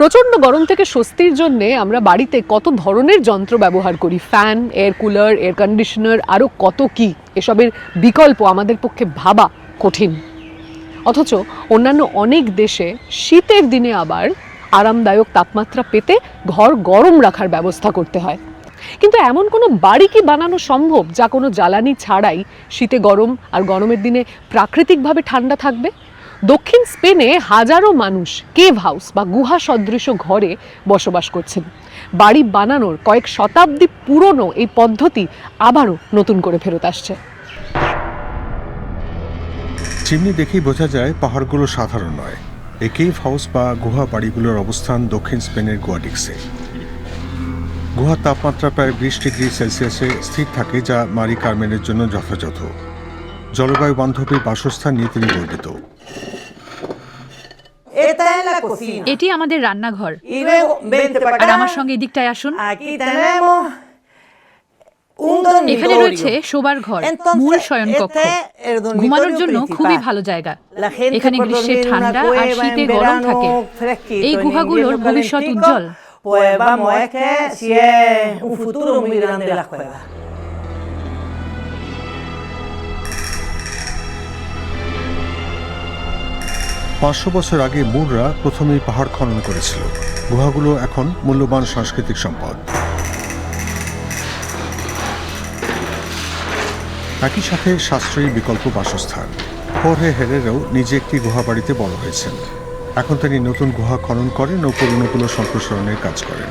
প্রচণ্ড গরম থেকে স্বস্তির জন্য আমরা বাড়িতে কত ধরনের যন্ত্র ব্যবহার করি? Fan air cooler air conditioner আরও কত কি? এসবের বিকল্প আমাদের পক্ষে ভাবা কঠিন। অথচ অন্যান্য অনেক দেশে শীতের দিনে আবার আরামদায়ক তাপমাত্রা পেতে ঘর গরম রাখার ব্যবস্থা করতে হয়। কিন্তু এমন কোনো বাড়ি কি বানানো সম্ভব যা কোনো জ্বালানি ছাড়াই শীতে গরম আর গরমের দিনে প্রাকৃতিকভাবে ঠান্ডা থাকবে? দক্ষিণ স্পেনে হাজারো মানুষ কেভ হাউস বা গুহা সদৃশ ঘরে বসবাস করছেন। বাড়ি বানানোর কয়েক শতাব্দী পুরনো এই পদ্ধতি আবারও নতুন করে ফেরত আসছে। চিমনি দেখেই বোঝা যায় পাহাড়গুলো সাধারণ নয়। এই কেভ হাউস বা গুহা বাড়িগুলোর অবস্থান দক্ষিণ স্পেনের গোয়াডিক্সে। গুহার তাপমাত্রা প্রায় বিশ ডিগ্রি সেলসিয়াসে স্থির থাকে, যা মারি কার্মেনের জন্য যথাযথ। জলবায়ু বান্ধবী বাসস্থান নিয়ে তিনি গর্বিত। এটি আমাদের রান্নাঘর। আর আমার সঙ্গে এদিকটায় আসুন। এখানে রয়েছে শোবার ঘর মূল শয়ন ঘুমানোর জন্য খুবই ভালো জায়গা। এখানে গ্রীষ্মের ঠান্ডা আর শীতে গরম থাকে। এই গুহাগুলোর ভবিষ্যৎ উজ্জ্বল। পাঁচশো বছর আগে মুররা প্রথমেই পাহাড় খনন করেছিল। গুহাগুলো এখন মূল্যবান সাংস্কৃতিক সম্পদ। একই সাথে সাশ্রয়ী বিকল্প বাসস্থান। হোর্হে হেরেরও নিজে একটি গুহা বাড়িতে বড় হয়েছেন। এখন তিনি নতুন গুহা খনন করেন ও পুরনোগুলো সম্প্রসারণের কাজ করেন।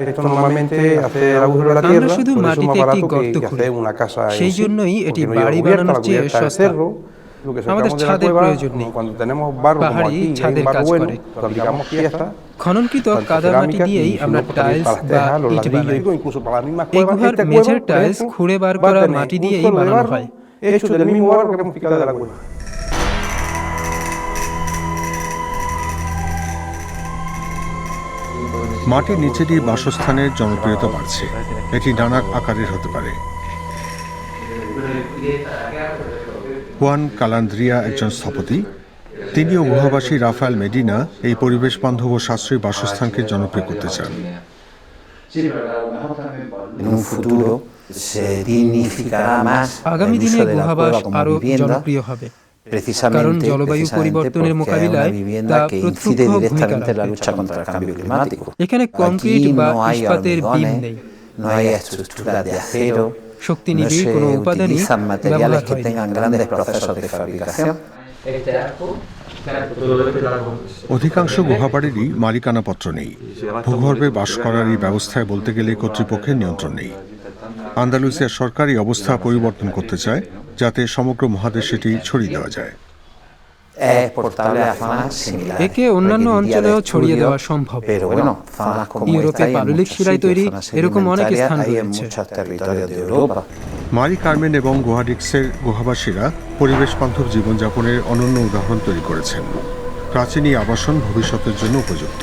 Esto normalmente hace el agujero de la আমরা tierra, শুধু মাটিতে একটি গর্ত খুঁড়ি। una casa সেই জন্যই এটি বাড়ি বানানোর চেয়ে সস্তা। আমাদের ছাদের প্রয়োজন নেই। পাহাড়ি ছাদের কাজ করে। খননকৃত কাদামাটি cerámica দিয়েই আমরা টাইলস বা ইট বানাই এই গুহার মেঝের টাইলস খুঁড়ে বার করা মাটি দিয়েই বানানো হয় মাটির নিচেরই বাসস্থানের জনপ্রিয়তা বাড়ছে। এটি নানা আকারের হতে পারে। হুয়ান কালান্দ্রিয়া একজন স্থপতি। তিনিও গুহাবাসী রাফায়েল মেডিনা এই পরিবেশ বান্ধব ও সাশ্রয়ী বাসস্থানকে জনপ্রিয় করতে চান। আগামী দিনে গুহাবাস আরও জনপ্রিয় হবে। কারণ জলবায়ু precisamente পরিবর্তনের porque es মোকাবিলায় una তা vivienda que প্রত্যক্ষ incide ভূমিকা directamente en la lucha contra el cambio climático. এখানে কংক্রিট Aquí বা no hay ইস্পাতের বিম hormigones, নেই no hay estructuras de acero, শক্তি no নিবিড় se কোনো উপাদানই utilizan materiales ব্যবহার que হয়নি tengan grandes procesos de fabricación. অধিকাংশ গুহাবাড়িরই মালিকানাপত্র নেই ভূগর্ভে বাস করার এই ব্যবস্থায় বলতে গেলে কর্তৃপক্ষের নিয়ন্ত্রণ নেই আন্দালুসিয়ার সরকার এই অবস্থা পরিবর্তন করতে চায় যাতে সমগ্র মহাদেশে এটি ছড়িয়ে দেওয়া যায়. একে অন্যান্য অঞ্চলেও ছড়িয়ে দেওয়া সম্ভব। ইউরোপে পাললিক শিলায় তৈরি এরকম অনেক স্থান রয়েছে। মারি কার্মেন এবং গোহাডিক্সের গুহাবাসীরা পরিবেশ বান্ধব জীবনযাপনের অনন্য উদাহরণ তৈরি করেছেন প্রাচীন আবাসন ভবিষ্যতের জন্য উপযুক্ত